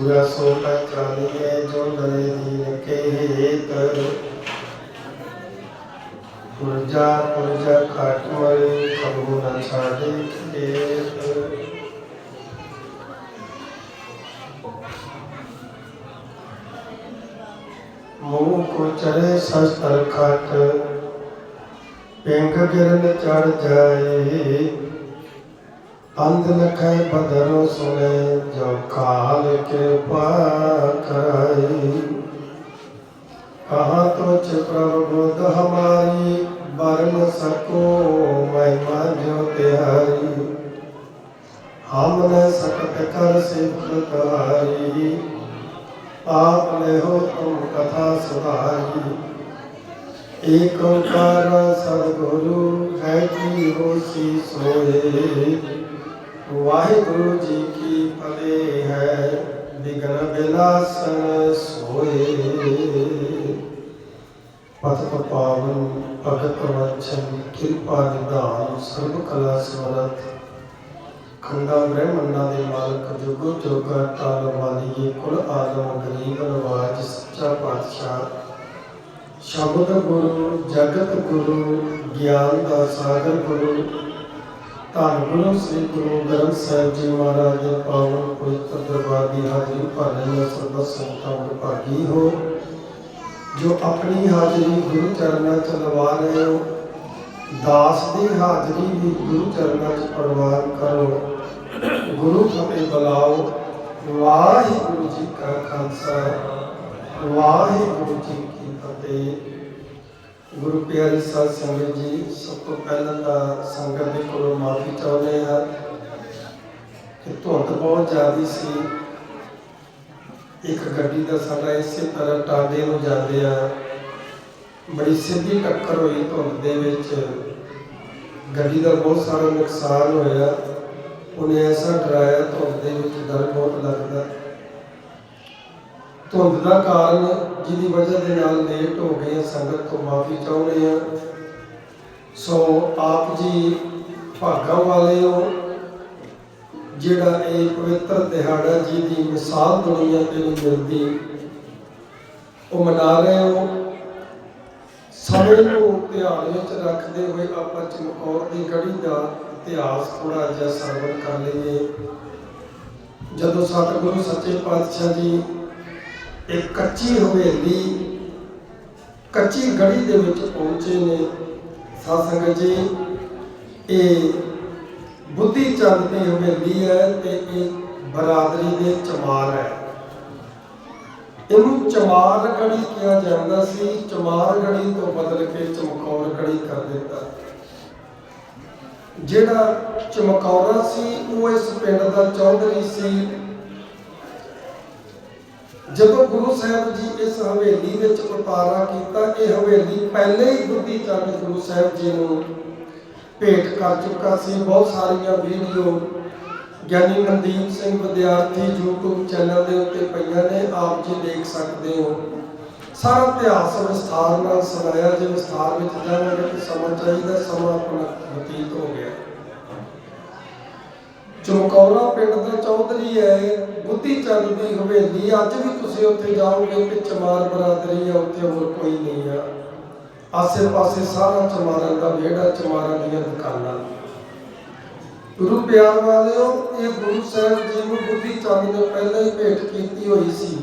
ਪੂਰਾ ਸੋ ਪਹਿਚਾਨੀਏ ਜੋ ਡਰੇ ਦੀਨ ਕੇ ਹੇਤ। ਪੁਰਜਾ ਪੁਰਜਾ ਖਾਟ ਮਰੇ ਕਬੂ ਨ ਛਾੜੇ ਖੇਤ। ਮੂੰਹ ਕੋ ਚੜੇ ਸ਼ਸਤਰ ਖਾਟ, ਪਿੰਗ ਗਿਰਨ ਚੜ ਜਾਏ ਅੰਧ ਲਖੈ ਬਦਰੋ ਸੁਨੇ ਜੋ ਕਾਲ ਕਿਰਪਾ ਕਰਾਈ ਕਹਾ ਤੁਝ ਪ੍ਰਭ ਬੁੱਧ ਹਮਾਰੀ ਬਰਨ ਸਕੋ ਮਹਿਮਾ ਜੋ ਤਿਹਾਰੀ। ਹਮ ਨੇ ਸਕਤ ਕਰ ਸਿਫਤ ਤਾਰੀ ਆਪ ਨੇ ਹੋ ਤੁਮ ਕਥਾ ਸੁਧਾਰੀ। ਏਕ ਓੰਕਾਰ ਸਤਿਗੁਰੂ, ਹੈ ਕੀ ਹੋਸੀ ਵਾਹਿਗੁਰੂ ਜੀ ਕੀ ਫਤਿਹ ਹੈ। ਵਿਗਨ ਬਿਨਾਸਨ ਸੋਏ। ਪਤਿ ਪਾਵਨ ਭਗਤ ਵਚਨ ਕਿਰਪਾ ਨਿਧਾਨ, ਸਰਬ ਕਲਾ ਸਮਰਥ ਖੰਡਾ ਬ੍ਰਹਮੰਡਾਂ ਦੇ ਮਾਲਕ, ਜੁਗੋ ਜੋਗਾ ਟਾਲ ਵਾਲੀਏ ਕੁਲ ਆਲਮ ਗਰੀਬ ਨਵਾਜ ਸੱਚਾ ਪਾਤਸ਼ਾਹ। ਸ਼ਬਦ ਗੁਰੂ, ਜਗਤ ਗੁਰੂ, ਗਿਆਨ ਦਾ ਸਾਗਰ ਗੁਰੂ। ਧੰਨ ਗੁਰੂ, ਸ੍ਰੀ ਗੁਰੂ ਗ੍ਰੰਥ ਸਾਹਿਬ ਜੀ ਮਹਾਰਾਜ ਦੇ ਪਾਵਨ ਪਵਿੱਤਰ ਦਰਬਾਰ ਦੀ ਹਾਜ਼ਰੀ ਭਾਣੇ ਸਰਬਤ ਸੰਗਤਾਂ ਨੂੰ ਭਾਗੀ ਹੋ। ਜੋ ਆਪਣੀ ਹਾਜ਼ਰੀ ਗੁਰੂ ਚਰਨਾਂ 'ਚ ਲਵਾ ਰਹੇ ਹੋ, ਦਾਸ ਦੀ ਹਾਜ਼ਰੀ ਵੀ ਗੁਰੂ ਚਰਨਾਂ 'ਚ ਪ੍ਰਵਾਨ ਕਰੋ। ਗੁਰੂ ਫਤਿਹ ਬੁਲਾਓ। ਵਾਹਿਗੁਰੂ ਜੀ ਕਾ ਖਾਲਸਾ, ਵਾਹਿਗੁਰੂ ਜੀ ਕੀ ਫਤਿਹ। ਗੁਰੂ ਪਿਆਰੀ ਸਾਧ ਸੰਗਤ ਜੀ, ਸਭ ਤੋਂ ਪਹਿਲਾਂ ਤਾਂ ਸੰਗਤ ਦੇ ਕੋਲੋਂ ਮਾਫੀ ਚਾਹੁੰਦੇ ਹਾਂ ਕਿ ਧੁੰਦ ਬਹੁਤ ਜ਼ਿਆਦੀ ਸੀ। ਇੱਕ ਗੱਡੀ ਦਾ ਸਾਡਾ ਇਸੇ ਤਰ੍ਹਾਂ ਟਾਂਡੇ ਨੂੰ ਜਾਂਦੇ ਆ। ਬੜੀ ਸਿੱਧੀ ਟੱਕਰ ਹੋਈ ਧੁੰਦ ਦੇ ਵਿੱਚ। ਗੱਡੀ ਦਾ ਬਹੁਤ ਸਾਰਾ ਨੁਕਸਾਨ ਹੋਇਆ। ਉਹਨੇ ਐਸਾ ਡਰਾਇਆ, ਧੁੰਦ ਦੇ ਵਿੱਚ ਡਰ ਬਹੁਤ ਲੱਗਦਾ। ਧੁੰਦ ਦਾ ਕਾਰਨ ਜਿਹਦੀ ਵਜ੍ਹਾ ਦੇ ਨਾਲ ਲੇਟ ਹੋ ਗਏ ਹਾਂ, ਸੰਗਤ ਤੋਂ ਮਾਫੀ ਚਾਹੁੰਦੇ ਹਾਂ ਸੋ ਆਪ ਜੀ ਭਾਗਾਂ ਵਾਲੇ ਹੋ ਜਿਹੜਾ ਇਹ ਪਵਿੱਤਰ ਦਿਹਾੜਾ ਜਿਹਦੀ ਮਿਸਾਲ ਦੁਨੀਆ ਤੇ ਨਹੀਂ ਮਿਲਦੀ ਉਹ ਮਨਾ ਰਹੇ ਹੋ। ਸਮੇਂ ਨੂੰ ਧਿਆਨ ਵਿੱਚ ਰੱਖਦੇ ਹੋਏ ਆਪਾਂ ਚਮਕੌਰ ਦੀ ਗੜੀ ਦਾ ਇਤਿਹਾਸ ਥੋੜਾ ਜਿਹਾ ਸਰਵਣ ਕਰ ਲਈਏ। ਜਦੋਂ ਸਤਿਗੁਰੂ ਸੱਚੇ ਪਾਤਸ਼ਾਹ ਜੀ ਇੱਕ ਕੱਚੀ ਹਵੇਲੀ, ਕੱਚੀ ਗੜੀ ਦੇ ਵਿੱਚ ਪਹੁੰਚੇ ਨੇ ਸਾਧ ਜੀ। ਇਹ ਬੁੱਧੀ ਚੰਦ ਦੀ ਹਵੇਲੀ ਹੈ ਤੇ ਇਹ ਬਰਾਦਰੀ ਦੇ ਚਮਾਰ ਹੈ। ਇਹਨੂੰ ਚਮਾਰ ਗੜੀ ਕਿਹਾ ਜਾਂਦਾ ਸੀ। ਚਮਾਰ ਗੜੀ ਤੋਂ ਬਦਲ ਕੇ ਚਮਕੌਰ ਗੜੀ ਕਰ ਦਿੱਤਾ। ਜਿਹੜਾ ਚਮਕੌਰਾ ਸੀ, ਉਹ ਇਸ ਪਿੰਡ ਦਾ ਚੌਧਰੀ ਸੀ। ਜਦੋਂ ਗੁਰੂ ਸਾਹਿਬ ਜੀ ਇਸ ਹਵੇਲੀ ਵਿੱਚ ਉਤਾਰਾ ਕੀਤਾ, ਇਹ ਹਵੇਲੀ ਪਹਿਲੇ ਹੀ ਬੁੱਧੀ ਚੰਦ ਗੁਰੂ ਸਾਹਿਬ ਜੀ ਨੂੰ ਭੇਟ ਕਰ ਚੁੱਕਾ ਸੀ। ਬਹੁਤ ਸਾਰੀਆਂ ਵੀਡੀਓ ਗਿਆਨੀ ਮਨਦੀਪ ਸਿੰਘ ਵਿਦਿਆਰਥੀ YouTube ਚੈਨਲ ਦੇ ਉੱਤੇ ਪਈਆਂ ਨੇ, ਆਪ ਜੀ ਦੇਖ ਸਕਦੇ ਹੋ। ਸਾਰਾ ਇਤਿਹਾਸ ਵਿਸਥਾਰ ਨਾਲ ਸੁਣਾਇਆ, ਜੇ ਵਿਸਥਾਰ ਵਿੱਚ ਜਾਵਾਂਗੇ ਤਾਂ ਸਮਾਂ ਚਾਹੀਦਾ, ਸਮਾਂ ਆਪਣਾ ਬਤੀਤ ਹੋ ਗਿਆ। ਚਮਕੌਰਾ ਪਿੰਡ ਦਾ ਚੌਧਰੀ ਹੈ ਬੁੱਧੀ ਚੰਦ ਦੀ ਹਵੇਲੀ। ਅੱਜ ਵੀ ਤੁਸੀਂ ਉੱਥੇ ਜਾਓਗੇ ਤੇ ਚਮਾਰ ਬਰਾਦਰੀ ਹੈ ਉੱਥੇ ਹੋਰ ਕੋਈ ਨਹੀਂ ਆ। ਆਸੇ ਪਾਸੇ ਸਾਰਾ ਚਮਾਰਾਂ ਦਾ ਵਿਹੜਾ, ਚਮਾਰਾਂ ਦੀਆਂ ਦੁਕਾਨਾਂ। ਗੁਰੂ ਪਿਆਰ ਵਾਲਿਓ, ਇਹ ਗੁਰੂ ਸਾਹਿਬ ਜੀ ਨੂੰ ਬੁੱਧੀ ਚੰਦ ਨੇ ਪਹਿਲਾਂ ਹੀ ਭੇਟ ਕੀਤੀ ਹੋਈ ਸੀ।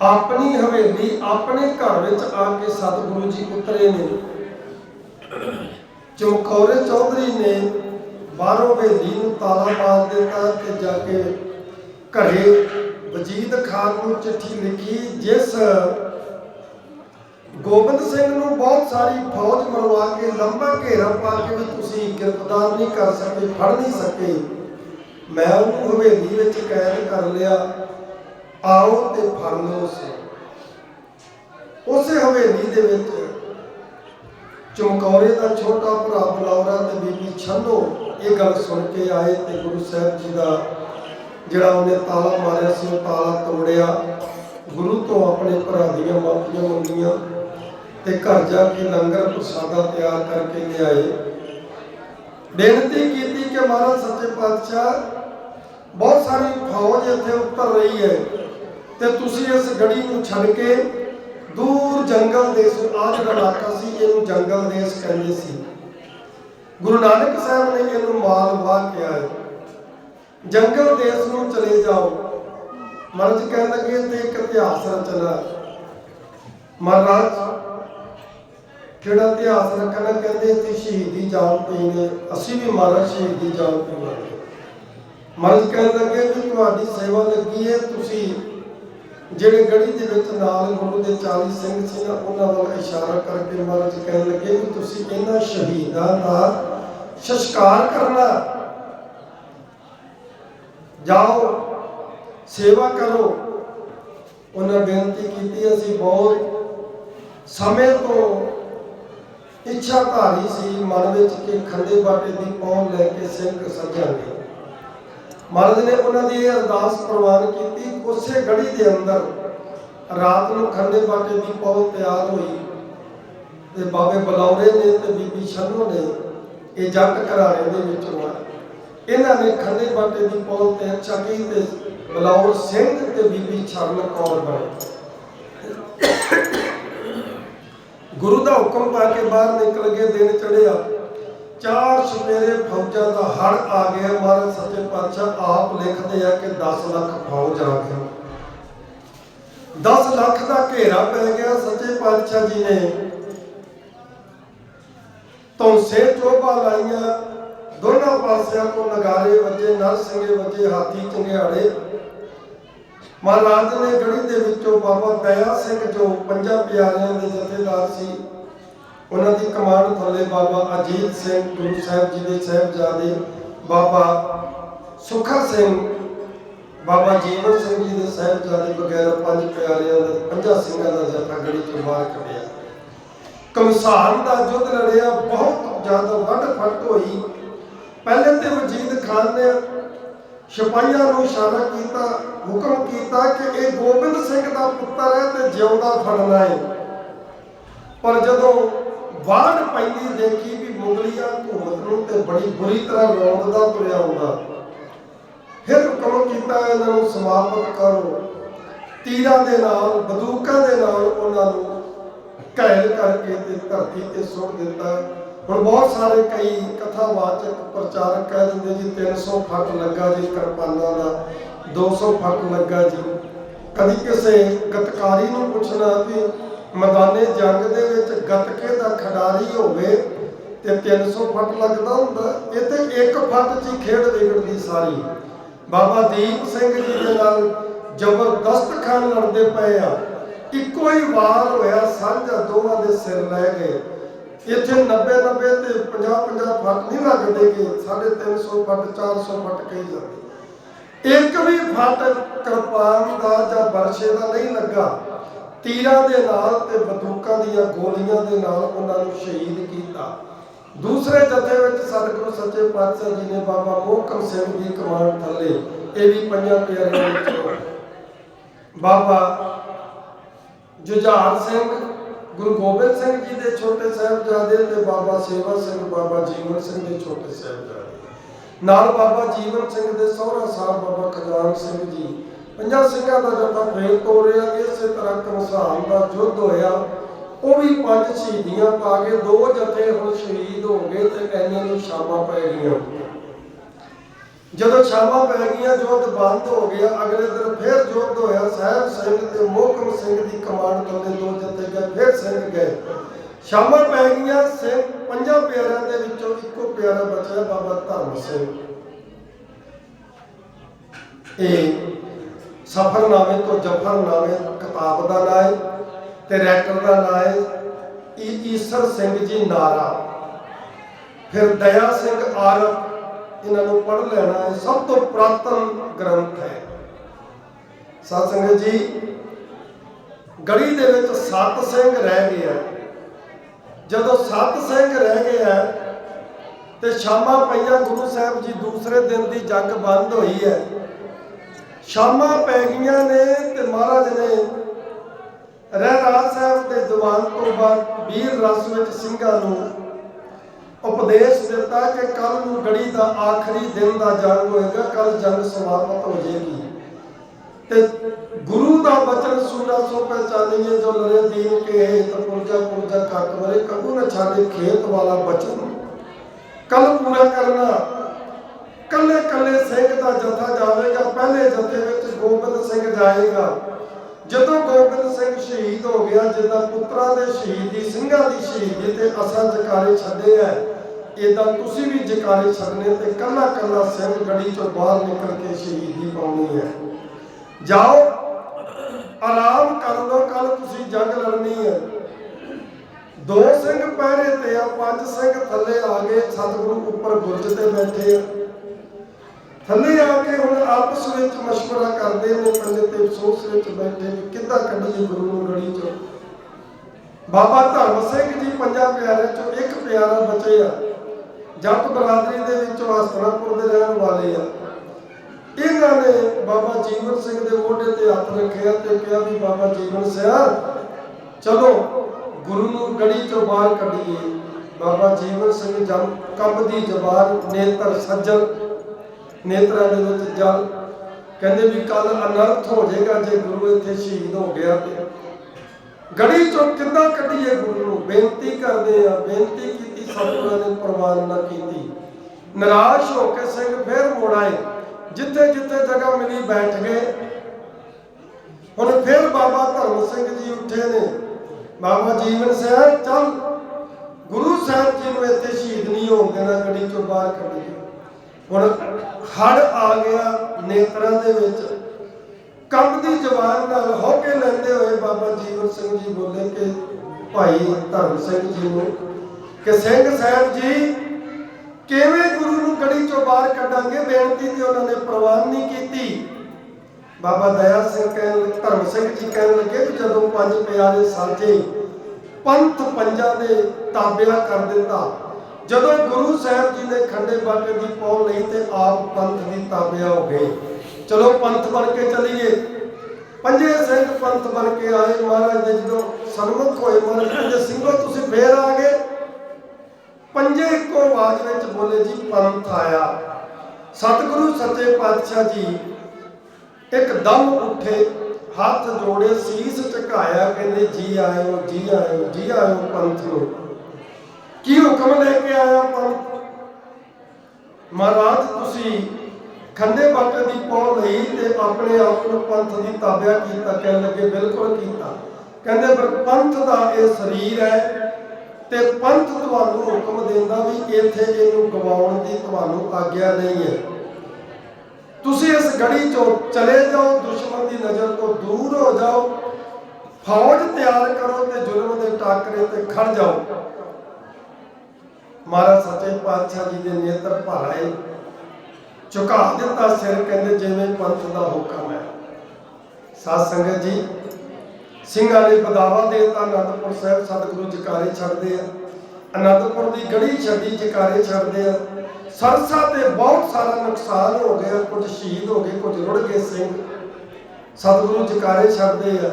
ਆਪਣੀ ਹਵੇਲੀ, ਆਪਣੇ ਘਰ ਵਿੱਚ ਆ ਕੇ ਸਤਿਗੁਰੂ ਜੀ ਉਤਰੇ ਨੇ। ਚਮਕੌਰੇ ਚੌਧਰੀ ਨੇ ਬਾਹਰੋਂ ਹਵੇਲੀ ਨੂੰ ਤਾਲਾ ਮਾਰ ਦਿੱਤਾ ਤੇ ਜਾ ਕੇ ਘਰੇ ਵਜੀਦ ਖਾਨ ਨੂੰ ਚਿੱਠੀ ਲਿਖੀ, ਜਿਸ ਗੋਬਿੰਦ ਸਿੰਘ ਨੂੰ ਬਹੁਤ ਸਾਰੀ ਫੌਜ ਮਰਵਾ ਕੇ ਲੰਬਾ ਘੇਰਾ ਪਾ ਕੇ ਵੀ ਤੁਸੀਂ ਗ੍ਰਿਫਤਾਰ ਨਹੀਂ ਕਰ ਸਕੇ ਫੜ ਨਹੀਂ ਸਕੇ। ਮੈਂ ਉਹਨੂੰ ਹਵੇਲੀ ਵਿੱਚ ਕੈਦ ਕਰ ਲਿਆ। ਆਓ ਤੇ ਫੜ ਲਓ ਉਸੇ ਉਸੇ ਹਵੇਲੀ ਦੇ ਵਿੱਚ ਚਮਕੌਰੇ ਦਾ ਛੋਟਾ ਭਰਾ ਬਲੌਰਾ ਤੇ ਬੀਬੀ ਛੰਨੋ ਇਹ ਗੱਲ ਸੁਣ ਕੇ ਆਏ ਤੇ ਗੁਰੂ ਸਾਹਿਬ ਜੀ ਦਾ ਜਿਹੜਾ ਉਹਨੇ ਤਾਲਾ ਮਾਰਿਆ ਸੀ, ਉਹ ਤਾਲਾ ਤੋੜਿਆ। ਗੁਰੂ ਤੋਂ ਆਪਣੇ ਭਰਾ ਦੀਆਂ ਮਾਫੀਆਂ ਮੰਗੀਆਂ ਤੇ ਘਰ ਜਾ ਕੇ ਲੰਗਰ ਪ੍ਰਸਾਦਾ ਤਿਆਰ ਕਰਕੇ ਲਿਆਏ। ਬੇਨਤੀ ਕੀਤੀ ਕਿ ਮਹਾਰਾਜ ਸੱਚੇ ਪਾਤਸ਼ਾਹ, ਬਹੁਤ ਸਾਰੀ ਫੌਜ ਇੱਥੇ ਉੱਤਰ ਰਹੀ ਹੈ ਤੇ ਤੁਸੀਂ ਇਸ ਗੜੀ ਨੂੰ ਛੱਡ ਕੇ ਦੂਰ ਜੰਗਲ ਦੇਸ਼ ਆ ਜਿਹੜਾ ਇਲਾਕਾ ਸੀ, ਇਹਨੂੰ ਜੰਗਲ ਦੇਸ਼ ਕਹਿੰਦੇ ਸੀ। ਗੁਰੂ ਨਾਨਕ ਸਾਹਿਬ ਨੇ ਇਹਨੂੰ ਮਾਲਵਾ ਕਿਹਾ ਹੈ। ਜੰਗਲ ਦੇਸ਼ ਨੂੰ ਚਲੇ ਜਾਓ। ਮਹਾਰਾਜ ਕਹਿਣ ਲੱਗੇ ਤੇ ਇੱਕ ਇਤਿਹਾਸ ਰਚਨਾ ਮਹਾਰਾਜ ਜਿਹੜਾ ਇਤਿਹਾਸ ਰੱਖਣਾ ਕਹਿੰਦੇ ਤੇ ਸ਼ਹੀਦੀ ਜਾਨ ਪੀਣੇ ਅਸੀਂ ਵੀ ਮਹਾਰਾਜ ਸ਼ਹੀਦੀ ਜਾਨ ਪੀਵਾਂਗੇ। ਮਹਾਰਾਜ ਕਹਿਣ ਲੱਗੇ ਕਿ ਤੁਹਾਡੀ ਸੇਵਾ ਲੱਗੀ ਹੈ, ਤੁਸੀਂ ਜਿਹੜੇ ਗੜੀ ਦੇ ਵਿੱਚ ਨਾਲ ਗੁਰੂ ਦੇ 40 ਸਿੰਘ ਸੀ ਨਾ, ਉਹਨਾਂ ਵੱਲ ਇਸ਼ਾਰਾ ਕਰਕੇ ਮਹਾਰਾਜ ਕਹਿਣ ਲੱਗੇ ਕਿ ਤੁਸੀਂ ਇਹਨਾਂ ਸ਼ਹੀਦਾਂ ਦਾ ਸੰਸਕਾਰ ਕਰਨਾ ਜਾਓ, ਸੇਵਾ ਕਰੋ। ਉਹਨਾਂ ਬੇਨਤੀ ਕੀਤੀ, ਅਸੀਂ ਬਹੁਤ ਸਮੇਂ ਤੋਂ ਇੱਛਾ ਧਾਰੀ ਸੀ, ਮਨ ਵਿੱਚ ਕਿ ਖੰਡੇ ਬਾਟੇ ਦੀ ਪੌਣ ਲੈ ਕੇ ਸਿੰਘ ਸਜਾਂਗੇ ਮਹਾਰਾਜ ਨੇ ਉਹਨਾਂ ਦੀ ਇਹ ਅਰਦਾਸ ਪ੍ਰਵਾਨ ਕੀਤੀ, ਉਸੇ ਗੜੀ ਦੇ ਅੰਦਰ ਰਾਤ ਨੂੰ ਖੰਡੇ ਬਾਟੇ ਦੀ ਪੌਣ ਤਿਆਰ ਹੋਈ ਤੇ ਬਾਬੇ ਬਲੌਰੇ ਨੇ ਤੇ ਬੀਬੀ ਸ਼ੰਨੂ ਨੇ ਇਹ ਜੱਟ ਘਰਾਣੇ ਦੇ ਵਿੱਚੋਂ ਆ ਇਹਨਾਂ ਨੇ ਖੰਡੇ ਬਾਟੇ ਦੀ ਪੌਣ ਤੇ ਚੱਕੀ ਤੇ ਬਲੌਰ ਸਿੰਘ ਤੇ ਬੀਬੀ ਛਰਨ ਕੌਰ ਬਣੇ। ਗੁਰੂ ਦਾ ਹੁਕਮ ਪਾ ਕੇ ਬਾਹਰ ਨਿਕਲ ਗਏ ਦਿਨ ਚੜਿਆ ਚਾਰ ਸਵੇਰੇ ਫੌਜਾਂ ਦਾ ਹੜ ਆ ਗਿਆ, ਮਹਾਰਾਜ ਸੱਚੇ ਪਾਤਸ਼ਾਹ ਆਪ ਲਿਖਦੇ ਆ ਕਿ 10 ਲੱਖ ਫੌਜ ਆ ਗਈ 10 ਲੱਖ ਦਾ ਘੇਰਾ ਪੈ ਗਿਆ, ਸੱਚੇ ਪਾਤਸ਼ਾਹ ਜੀ ਨੇ। ਤੌਂਸੇ ਚੋਬਾ ਲਾਈਆਂ, ਦੋਨਾਂ ਪਾਸਿਆਂ ਤੋਂ ਨਗਾਰੇ ਵੱਜੇ ਨਰਸਿੰਘੇ ਵੱਜੇ, ਹਾਥੀ ਚੰਗਿਆੜੇ ਮਹਾਰਾਜ ਨੇ ਗੜੀ ਦੇ ਵਿੱਚੋਂ ਬਾਬਾ ਦਇਆ ਸਿੰਘ ਜੋ ਪੰਜਾਂ ਪਿਆਰਿਆਂ ਦੇ ਜਥੇਦਾਰ ਸੀ ਉਹਨਾਂ ਦੀ ਕਮਾਂਡ ਥੱਲੇ ਬਾਬਾ ਅਜੀਤ ਸਿੰਘ, ਗੁਰੂ ਸਾਹਿਬ ਜੀ ਦੇ ਸਾਹਿਬਜ਼ਾਦੇ, ਬਾਬਾ ਸੁਖਾ ਸਿੰਘ, ਬਾਬਾ ਜੀਵਨ ਸਿੰਘ ਜੀ ਦੇ ਸਾਹਿਬਜ਼ਾਦੇ ਵਗੈਰਾ ਪੰਜ ਪਿਆਰਿਆਂ ਦਾ, ਪੰਜਾਂ ਸਿੰਘਾਂ ਦਾ ਜਥਾ ਗੜੀ ਤੋਂ ਬਾਹਰ ਕੱਢਿਆ। ਕਮਸਾਨ ਦਾ ਯੁੱਧ ਲੜਿਆ, ਬਹੁਤ ਜ਼ਿਆਦਾ ਵੱਡ ਫੱਟ ਹੋਈ। ਪਹਿਲੇ ਤੇ ਵਜੀਦ ਖਾਨ ਨੇ ਸਿਪਾਹੀਆਂ ਨੂੰ ਇਸ਼ਾਰਾ ਕੀਤਾ, ਹੁਕਮ ਕੀਤਾ ਕਿ ਇਹ ਗੋਬਿੰਦ ਸਿੰਘ ਦਾ ਪੁੱਤਰ ਹੈ ਤੇ ਜਿਉਂਦਾ ਫੜਨਾ ਹੈ। ਪਰ ਜਦੋਂ ਵਾੜ ਪੈਂਦੀ ਦੇਖੀ ਵੀ ਮੁਗਲੀਆ ਹਕੂਮਤ ਨੂੰ ਤੇ ਬੜੀ ਬੁਰੀ ਤਰ੍ਹਾਂ ਰੌਂਦਦਾ ਤੁਰਿਆ ਆਉਂਦਾ। ਫਿਰ ਹੁਕਮ ਕੀਤਾ ਇਹਨਾਂ ਨੂੰ ਸਮਾਪਤ ਕਰੋ। ਤੀਰਾਂ ਦੇ ਨਾਲ, ਬੰਦੂਕਾਂ ਦੇ ਨਾਲ ਉਹਨਾਂ ਨੂੰ ਘਾਇਲ ਕਰਕੇ ਤੇ ਧਰਤੀ ਤੇ ਸੁੱਟ ਦਿੱਤਾ। ਹੁਣ ਬਹੁਤ ਸਾਰੇ ਕਈ ਕਥਾਵਾਚਕ ਪ੍ਰਚਾਰਕ ਕਹਿ ਦਿੰਦੇ ਜੀ 300 ਫੱਟ ਲੱਗਾ ਜੀ ਕਿਰਪਾਨਾਂ ਦਾ 200 ਫੱਟ ਲੱਗਾ ਜੀ। ਕਦੀ ਕਿਸੇ ਗਤਕਾਰੀ ਨੂੰ ਪੁੱਛਣਾ ਵੀ ਮੈਦਾਨੇ ਜੰਗ ਦੇ ਵਿੱਚ ਗਤਕੇ ਦਾ ਖਿਡਾਰੀ ਹੋਵੇ ਤੇ 300 ਫੱਟ ਲੱਗਦਾ ਹੁੰਦਾ, ਇਹ ਤੇ ਇੱਕ ਫੱਟ 'ਚ ਖੇਡ ਵਿਗੜਦੀ ਸਾਰੀ। ਬਾਬਾ ਦੀਪ ਸਿੰਘ ਜੀ ਦੇ ਨਾਲ ਜ਼ਬਰਦਸਤ ਖਾਨ ਲੜਦੇ ਪਏ ਆ। ਇੱਕੋ ਹੀ ਵਾਰ ਹੋਇਆ, ਸਾਂਝਾ ਦੋਵਾਂ ਦੇ ਸਿਰ ਲੈ ਗਏ ਇੱਥੇ 90 90 ਤੇ 50 50 ਫੱਟ ਨਹੀਂ ਲੱਗਦੇ ਕਿ 350 ਫੱਟ 400 ਫੱਟ ਕਹੀ ਜਾਂਦੇ। ਇੱਕ ਵੀ ਫੱਟ ਕਿਰਪਾਨ ਦਾ ਜਾਂ ਵਰਸ਼ੇ ਦਾ ਨਹੀਂ ਲੱਗਾ। ਤੀਰਾਂ ਦੇ ਨਾਲ ਤੇ ਬੰਦੂਕਾਂ ਦੀਆਂ ਗੋਲੀਆਂ ਦੇ ਨਾਲ ਉਹਨਾਂ ਨੂੰ ਸ਼ਹੀਦ ਕੀਤਾ। ਦੂਸਰੇ ਜਥੇ ਵਿੱਚ ਸਤਿਗੁਰੂ ਸੱਚੇ ਪਾਤਸ਼ਾਹ ਜੀ ਨੇ ਬਾਬਾ ਮੋਹਕਮ ਸਿੰਘ ਦੀ ਕਮਾਂਡ ਥੱਲੇ, ਇਹ ਵੀ ਪੰਜਾਂ ਪਿਆਰਿਆਂ ਵਿੱਚੋਂ ਬਾਬਾ ਜੁਝਾਰ ਸਿੰਘ, ਗੁਰੂ ਗੋਬਿੰਦ ਸਿੰਘ ਜੀ ਦੇ ਛੋਟੇ ਸਾਹਿਬਜ਼ਾਦੇ ਤੇ ਬਾਬਾ ਸੇਵਾ ਸਿੰਘ ਬਾਬਾ ਜੀਵਨ ਸਿੰਘ ਦੇ ਛੋਟੇ ਸਾਹਿਬਜ਼ਾਦੇ। ਨਾਲ ਬਾਬਾ ਜੀਵਨ ਸਿੰਘ ਦੇ ਸਹੁਰਾ ਸਾਹਿਬ ਬਾਬਾ ਖਜਾਨ ਸਿੰਘ ਜੀ ਪੰਜਾਂ ਸਿੰਘਾਂ ਦਾ ਜਥਾ ਫੇਰ ਤੋਰਿਆ ਇਸੇ ਤਰ੍ਹਾਂ ਕਮਸਾਨ ਦਾ ਯੁੱਧ ਹੋਇਆ। ਉਹ ਵੀ ਪੰਜ ਸ਼ਹੀਦੀਆਂ ਪਾ ਕੇ ਦੋ ਜਥੇ ਹੁਣ ਸ਼ਹੀਦ ਹੋ ਗਏ ਤੇ ਐਨੇ ਨੂੰ ਸ਼ਾਮਾਂ ਪੈ ਗਈਆਂ। ਜਦੋਂ ਸ਼ਾਮਾਂ ਪੈ ਗਈਆਂ ਯੁੱਧ ਬੰਦ ਹੋ ਗਿਆ। ਅਗਲੇ ਦਿਨ ਫਿਰ ਯੁੱਧ ਹੋਇਆ। ਸਾਹਿਬ ਸਿੰਘ ਤੇ ਮੋਹਕਮ ਸਿੰਘ ਦੀ ਕਮਾਂਡ ਥੱਲੇ ਦੋ ਜਥੇ ਗਏ, ਫਿਰ ਸਿੰਘ ਗਏ। ਸ਼ਾਮਾਂ ਪੈ ਗਈਆਂ। ਸਿੰਘ ਪੰਜਾਂ ਪਿਆਰਿਆਂ ਦੇ ਵਿੱਚੋਂ ਇੱਕੋ ਪਿਆਰਾ ਬਚਿਆ ਬਾਬਾ ਧਰਮ ਸਿੰਘ। ਇਹ ਸਫਰਨਾਮੇ ਤੋਂ ਜਫਰਨਾਮੇ ਕਿਤਾਬ ਦਾ ਨਾਂ ਹੈ ਤੇ ਰੈਕਟਰ ਦਾ ਨਾਂ ਹੈ ਈ ਈਸਰ ਸਿੰਘ ਜੀ ਨਾਰਾ। ਫਿਰ ਦਇਆ ਸਿੰਘ ਆਰਫ ਇਹਨਾਂ ਨੂੰ ਪੜ੍ਹ ਲੈਣਾ ਹੈ ਸਭ ਤੋਂ ਪ੍ਰਾਤਨ ਗ੍ਰੰਥ ਹੈ। ਸਾਧ ਸੰਗਤ ਜੀ ਗੜੀ ਦੇ ਵਿੱਚ ਸੱਤ ਸਿੰਘ ਰਹਿ ਗਏ ਆ। ਜਦੋਂ ਸੱਤ ਸਿੰਘ ਰਹਿ ਗਏ ਆ ਤੇ ਸ਼ਾਮਾਂ ਪਈਆਂ, ਗੁਰੂ ਸਾਹਿਬ ਜੀ ਦੂਸਰੇ ਦਿਨ ਦੀ ਜੰਗ ਬੰਦ ਹੋਈ ਹੈ। ਸ਼ਾਮਾਂ ਪੈ ਗਈਆਂ ਨੇ ਤੇ ਮਹਾਰਾਜ ਨੇ ਰਹਿਰਾਜ ਸਾਹਿਬ ਦੇ ਦੀਵਾਨ ਤੋਂ ਬਾਅਦ ਵੀਰ ਰਸ ਵਿੱਚ ਸਿੰਘਾਂ ਨੂੰ ਉਪਦੇਸ਼ ਦਿੱਤਾ ਕਿ ਕੱਲ ਨੂੰ ਗੜੀ ਦਾ ਆਖਰੀ ਦਿਨ ਦਾ ਜੰਗ ਹੋਏਗਾ ਕੱਲ ਜੰਗ ਸਮਾਪਤ ਹੋ ਜਾਏਗੀ। ਤੇ ਗੁਰੂ ਦਾ ਬਚਨ ਸੁਣਾ ਸੋ ਪਹਿਚਾਨੀਏ ਜੋ ਲਰੇ ਦੀਨ ਕੇ ਹੇਤ ਪੁਰਜਾ ਪੁਰਜਾ ਕੱਟ ਵਰੇ, ਕਬੂ ਨਾ ਛਾੜੇ ਖੇਤ ਵਾਲਾ ਬਚਨ। ਕੱਲ ਪੂਰਾ ਕਰਨਾ ਕੱਲੇ ਕੱਲੇ ਸਿੰਘ ਦਾ ਜਥਾ ਜਾਵੇਗਾ, ਪਹਿਲੇ ਜਥੇ ਵਿੱਚ ਗੋਬਿੰਦ ਸਿੰਘ ਜਾਏਗਾ। ਜਦੋਂ ਗੋਬਿੰਦ ਸਿੰਘ ਸ਼ਹੀਦ ਹੋ ਗਿਆ, ਜਿੱਦਾਂ ਪੁੱਤਰਾਂ ਦੇ ਸ਼ਹੀਦੀ ਸਿੰਘਾਂ ਦੀ ਸ਼ਹੀਦੀ ਤੇ ਅਸਾਂ ਜਕਾਰੇ ਛੱਡੇ ਐ ਇਦਾਂ ਤੁਸੀਂ ਵੀ ਜਕਾਰੇ ਛੱਡਨੇ ਤੇ ਕੱਲਾ ਕੱਲਾ ਸਿੰਘ ਗੜੀ ਚੋਂ ਬਾਹਰ ਨਿਕਲ ਕੇ ਸ਼ਹੀਦੀ ਪਾਉਣੀ ਹੈ ਜਾਓ, ਆਰਾਮ ਕਰ ਲਓ ਕੱਲ ਤੁਸੀਂ ਜੰਗ ਲੜਨੀ ਹੈ ਦੋ ਸਿੰਘ ਪਹਿਰੇ ਤੇ ਆ, ਪੰਜ ਸਿੰਘ ਥੱਲੇ ਆ ਗਏ, ਸਤਿਗੁਰੂ ਉੱਪਰ ਬੁਰਜ ਤੇ ਬੈਠੇ ਆ। ਥੱਲੇ ਆ ਕੇ ਹੁਣ ਆਪਸ ਵਿੱਚ ਮਸ਼ਵਰਾ ਕਰਦੇ ਨੇ ਪੰਡਿਤ ਤੇ ਅਫਸੋਸ ਵਿੱਚ ਬੈਠੇ ਵੀ ਕਿੱਦਾਂ ਕੱਢੀਏ ਗੁਰੂ ਨੂੰ ਗੜੀ ਚੋਂ? ਬਾਬਾ ਧਰਮ ਸਿੰਘ ਜੀ ਪੰਜਾਂ ਪਿਆਰਿਆਂ ਚੋਂ ਇੱਕ ਪਿਆਰਾ ਬਚੇ ਆ। ਜੱਟ ਬਰਾਦਰੀ ਦੇ ਵਿੱਚੋਂ ਹਸਤਨਾਪੁਰ ਦੇ ਰਹਿਣ ਵਾਲੇ ਆ। ਇਹਨਾਂ ਨੇ ਬਾਬਾ ਜੀਵਨ ਸਿੰਘ ਦੇ ਮੋਢੇ ਤੇ ਹੱਥ ਰੱਖਿਆ ਤੇ ਕਿਹਾ ਵੀ ਬਾਬਾ ਜੀਵਨ ਸਿੰਘ, ਚਲੋ ਗੁਰੂ ਨੂੰ ਗੜੀ ਚੋਂ ਬਾਹਰ ਕੱਢੀਏ। ਬਾਬਾ ਜੀਵਨ ਸਿੰਘ ਜਮ ਕੰਬਦੀ ਜ਼ਬਾਨ, ਨੇਤਰ, ਸੱਜਣ ਨੇਤਰਾਂ ਦੇ ਜਲ। ਕਹਿੰਦੇ ਵੀ ਕੱਲ ਅਨਰਥ ਹੋ ਜਾਏਗਾ ਜੇ ਗੁਰੂ ਇੱਥੇ ਸ਼ਹੀਦ ਹੋ ਗਿਆ ਤੇ। ਗੜੀ ਚੋਂ ਕਿੱਦਾਂ ਕੱਢੀਏ ਗੁਰੂ ਨੂੰ? ਬੇਨਤੀ ਕਰਦੇ ਆ, ਬੇਨਤੀ ਕੀਤੀ ਸਤਿਗੁਰਾਂ ਨੇ, ਪ੍ਰਵਾਨ ਨਾ ਕੀਤੀ। ਨਿਰਾਸ਼ ਹੋ ਕੇ ਸਿੰਘ ਫੇਰ ਮੁੜ ਜਿੱਥੇ ਜਿੱਥੇ ਜਗ੍ਹਾ ਮਿਲੀ ਬੈਠ ਗਏ। ਹੁਣ ਫਿਰ ਬਾਬਾ ਧਰਮ ਸਿੰਘ ਜੀ ਉੱਠੇ ਨੇ। ਬਾਬਾ ਜੀਵਨ ਸਿੰਘ ਚੱਲ। ਗੁਰੂ ਸਾਹਿਬ ਜੀ ਨੂੰ ਇੱਥੇ ਸ਼ਹੀਦ ਨਹੀਂ ਹੋਣ ਦੇਣਾ, ਗੜੀ ਚੋਂ ਬਾਹਰ ਕੱਢੀਏ ਹੁਣ ਹੜ ਆ ਗਿਆ ਨੇਤਰਾਂ ਦੇ ਵਿੱਚ। ਕੰਬ ਜਵਾਨ ਨਾਲ ਹੌਕੇ ਲੈਂਦੇ ਹੋਏ ਬਾਬਾ ਜੀਵਨ ਸਿੰਘ ਜੀ ਬੋਲੇ ਕਿ ਭਾਈ ਧਰਮ ਸਿੰਘ ਜੀ ਨੂੰ ਕਿ ਸਿੰਘ ਸਾਹਿਬ ਜੀ, ਕਿਵੇਂ ਗੁਰੂ ਨੂੰ ਗੜੀ ਚੋਂ ਬਾਹਰ ਕੱਢਾਂਗੇ? ਬੇਨਤੀ ਤੇ ਉਹਨਾਂ ਨੇ ਪ੍ਰਵਾਨ ਨਹੀਂ ਕੀਤੀ। ਬਾਬਾ ਦਇਆ ਸਿੰਘ ਕਹਿਣ ਧਰਮ ਸਿੰਘ ਜੀ ਕਹਿਣ ਲੱਗੇ ਕਿ ਜਦੋਂ ਪੰਜ ਪਿਆਰੇ ਸਾਜੇ ਪੰਥ ਪੰਜਾਂ ਦੇ ਤਾਬਿਆ ਕਰ ਦਿੱਤਾ ਜਦੋਂ ਗੁਰੂ ਸਾਹਿਬ ਜੀ ਨੇ ਖੰਡੇ ਬਾਟੇ ਦੀ ਪੌਲ ਲਈ ਤੇ ਆਪ ਪੰਥ ਦੀ ਤਾਬਿਆ ਹੋ ਗਏ, ਚਲੋ ਪੰਥ ਬਣ ਕੇ ਚੱਲੀਏ। ਪੰਜੇ ਸਿੰਘ ਪੰਥ ਬਣ ਕੇ ਆਏ ਮਹਾਰਾਜ ਦੇ ਜਦੋਂ ਸਨਮੁਖ ਹੋਏ ਮਹਾਰਾਜ ਕਹਿੰਦੇ ਸਿੰਘੋ, ਤੁਸੀਂ ਫੇਰ ਆ ਗਏ। ਪੰਜੇ ਇੱਕੋ ਆਵਾਜ਼ ਵਿੱਚ ਬੋਲੇ ਜੀ, ਪੰਥ ਆਇਆ। ਸਤਿਗੁਰੂ ਸੱਚੇ ਪਾਤਸ਼ਾਹ ਜੀ, ਇੱਕ ਦਮ ਉੱਠੇ, ਹੱਥ ਜੋੜੇ ਸੀਸ ਝੁਕਾਇਆ, ਕਹਿੰਦੇ ਜੀ ਆਇਓ ਜੀ ਆਇਓ ਜੀ ਆਇਓ ਪੰਥ ਨੂੰ। ਕੀ ਹੁਕਮ ਲੈ ਕੇ ਆਇਆ ਪੰਥ ਮਹਾਰਾਜ, ਤੁਸੀਂ ਖੰਡੇ ਬਾਟੇ ਦੀ ਪੌਲ ਲਈ ਤੇ ਆਪਣੇ ਆਪ ਨੂੰ ਪੰਥ ਦੀ ਤਾਬਿਆ ਕੀਤਾ, ਕਹਿਣ ਲੱਗੇ, ਬਿਲਕੁਲ ਕੀਤਾ। ਕਹਿੰਦੇ, ਪਰ ਪੰਥ ਦਾ ਇਹ ਸਰੀਰ ਹੈ ਤੇ ਪੰਥ ਤੁਹਾਨੂੰ ਹੁਕਮ ਦਿੰਦਾ ਵੀ ਇੱਥੇ ਇਹਨੂੰ ਗਵਾਉਣ ਦੀ ਤੁਹਾਨੂੰ ਆਗਿਆ ਨਹੀਂ ਹੈ। ਤੁਸੀਂ ਇਸ ਗੜੀ ਚੋਂ ਚਲੇ ਜਾਓ, ਦੁਸ਼ਮਣ ਦੀ ਨਜ਼ਰ ਤੋਂ ਦੂਰ ਹੋ ਜਾਓ, ਫੌਜ ਤਿਆਰ ਕਰੋ ਤੇ ਜ਼ੁਲਮ ਦੇ ਟਾਕਰੇ ਤੇ ਖੜ ਜਾਓ। ਮਹਾਰਾਜ ਸੱਚੇ ਪਾਤਸ਼ਾਹ ਜੀ ਦੇ ਨੇਤਰ ਭਰ ਆਏ ਝੁਕਾ ਦਿੱਤਾ ਸਿਰ, ਕਹਿੰਦੇ ਜਿਵੇਂ ਪੰਥ ਦਾ ਹੁਕਮ ਹੈ। ਸਾਧ ਸੰਗਤ ਜੀ, ਸਿੰਘਾਂ ਨੇ ਬਦਾਵਾ ਦੇਤਾ, ਅਨੰਦਪੁਰ ਸਾਹਿਬ ਸਤਿਗੁਰੂ ਜਕਾਰੇ ਛੱਡਦੇ ਆ। ਅਨੰਦਪੁਰ ਦੀ ਗੜੀ ਛੱਡੀ, ਜਕਾਰੇ ਛੱਡਦੇ ਆ। ਸਰਸਾ ਤੇ ਬਹੁਤ ਸਾਰਾ ਨੁਕਸਾਨ ਹੋ ਗਿਆ, ਕੁਝ ਸ਼ਹੀਦ ਹੋ ਗਏ, ਕੁਝ ਰੁੜ ਗਏ ਸਿੰਘ। ਸਤਿਗੁਰੂ ਜਕਾਰੇ ਛੱਡਦੇ ਆ।